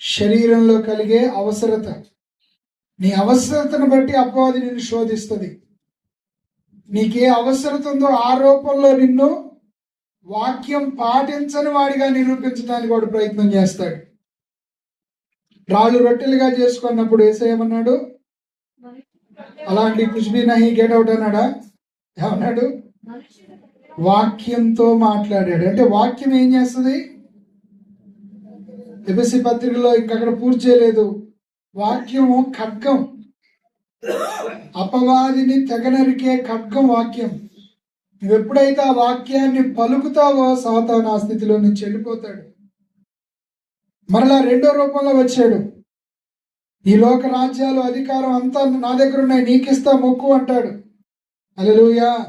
శరీరంలో కలిగే అవసరత. నీ అవసరతను బట్టి అపవాది నిన్ను శోధిస్తుంది. నీకే అవసరత ఉందో ఆ రూపంలో నిన్ను వాక్యం పాటించని వాడిగా నిరూపించడానికి వాడు ప్రయత్నం చేస్తాడు. రాళ్ళు రొట్టెలుగా చేసుకున్నప్పుడు ఏసేయమన్నాడు అలాంటి కుష్బీ నహి గెట్ అవుట్ అన్నాడా? ఏమన్నాడు? వాక్యంతో మాట్లాడాడు. అంటే వాక్యం ఏం చేస్తుంది? ఎబిసి పత్రికలో ఇంకక్కడ పూర్తి చేయలేదు. వాక్యం ఖడ్గం. అపవాదిని తెగనరికే ఖడ్గం వాక్యం. నువ్వు ఎప్పుడైతే ఆ వాక్యాన్ని పలుకుతావో సాతాను ఆ స్థితిలో నుంచి వెళ్ళిపోతాడు. మరలా రెండో రూపంలో వచ్చాడు. ఈ లోక రాజ్యాలు అధికారం అంతా నా దగ్గర ఉన్నాయి నీకిస్తా మొక్కు అంటాడు. అలలుయా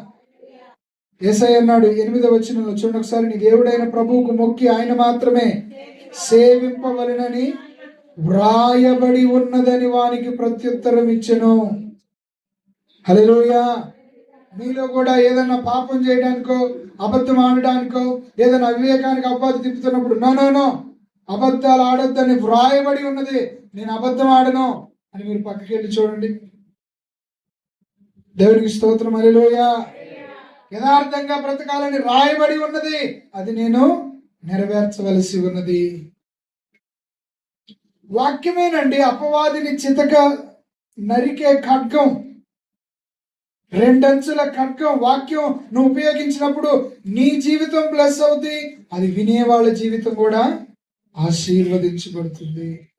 ఏసై అన్నాడు ఎనిమిదో వచ్చిన చూడండి ఒకసారి నీ దేవుడైన ప్రభువుకు మొక్కి ఆయన మాత్రమే సేవింపవలనని వ్రాయబడి ఉన్నదని వానికి ప్రత్యుత్తరం ఇచ్చెను. హలోయా మీలో కూడా ఏదైనా పాపం చేయడానికో అబద్ధం ఆడడానికో ఏదైనా అవివేకానికి అబ్బాది తిప్పుతున్నప్పుడు నో నో నో అబద్ధాలు ఆడొద్దని వ్రాయబడి ఉన్నది నేను అబద్ధం ఆడను. అని మీరు పక్కకి వెళ్ళి చూడండి. దేవునికి స్తోత్రం అలిలోయ యథార్థంగా బ్రతకాలని రాయబడి ఉన్నది అది నేను నెరవేర్చవలసి ఉన్నది. వాక్యమేనండి అపవాదిని చితక నరికే ఖడ్గం. రెండంచుల ఖడ్గం వాక్యం నువ్వు ఉపయోగించినప్పుడు నీ జీవితం ప్లస్ అవుతుంది అది వినే వాళ్ళ జీవితం కూడా ఆశీర్వదించబడుతుంది.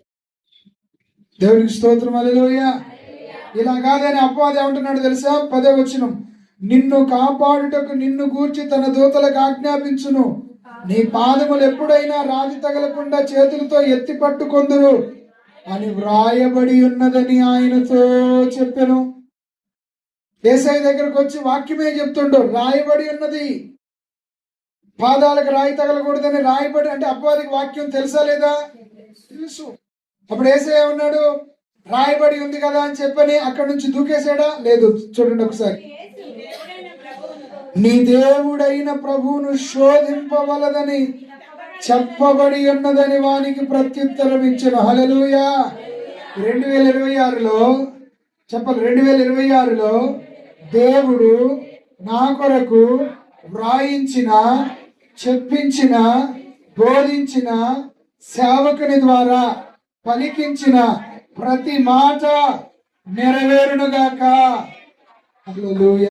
దేవునికి స్తోత్రం అలలోయ ఇలా కాదని అపవాది ఏమంటున్నాడు తెలుసా? పదే వచనం. నిన్ను కాపాడుటకు నిన్ను గూర్చి తన దూతలకు ఆజ్ఞాపించును. నీ పాదములు ఎప్పుడైనా రాతి తగలకుండా చేతులతో ఎత్తి పట్టుకొందురు అని వ్రాయబడి ఉన్నదని ఆయనతో చెప్పాను. ఏసై దగ్గరకు వచ్చి వాక్యమే చెప్తుండో రాయబడి ఉన్నది. పాదాలకు రాయి తగలకూడదని రాయబడి అంటే అపవాదికి వాక్యం తెలుసా లేదా? తెలుసు. అప్పుడు ఏసయ్య ఉన్నాడు రాయబడి ఉంది కదా అని చెప్పని అక్కడి నుంచి దూకేశాడా? లేదు చూడండి ఒకసారి. నీ దేవుడైన ప్రభువును శోధింపవలదని చెప్పబడి ఉన్నదని వానికి ప్రత్యుత్తరం ఇచ్చిన. హలలుయా రెండు వేల ఇరవై ఆరులో చెప్పాలి రెండు వేల ఇరవై ఆరులో దేవుడు నా కొరకు వ్రాయించిన చెప్పించిన బోధించిన సేవకుని ద్వారా పలికించిన ప్రతి మాట నెరవేరునుగాక. హల్లెలూయా.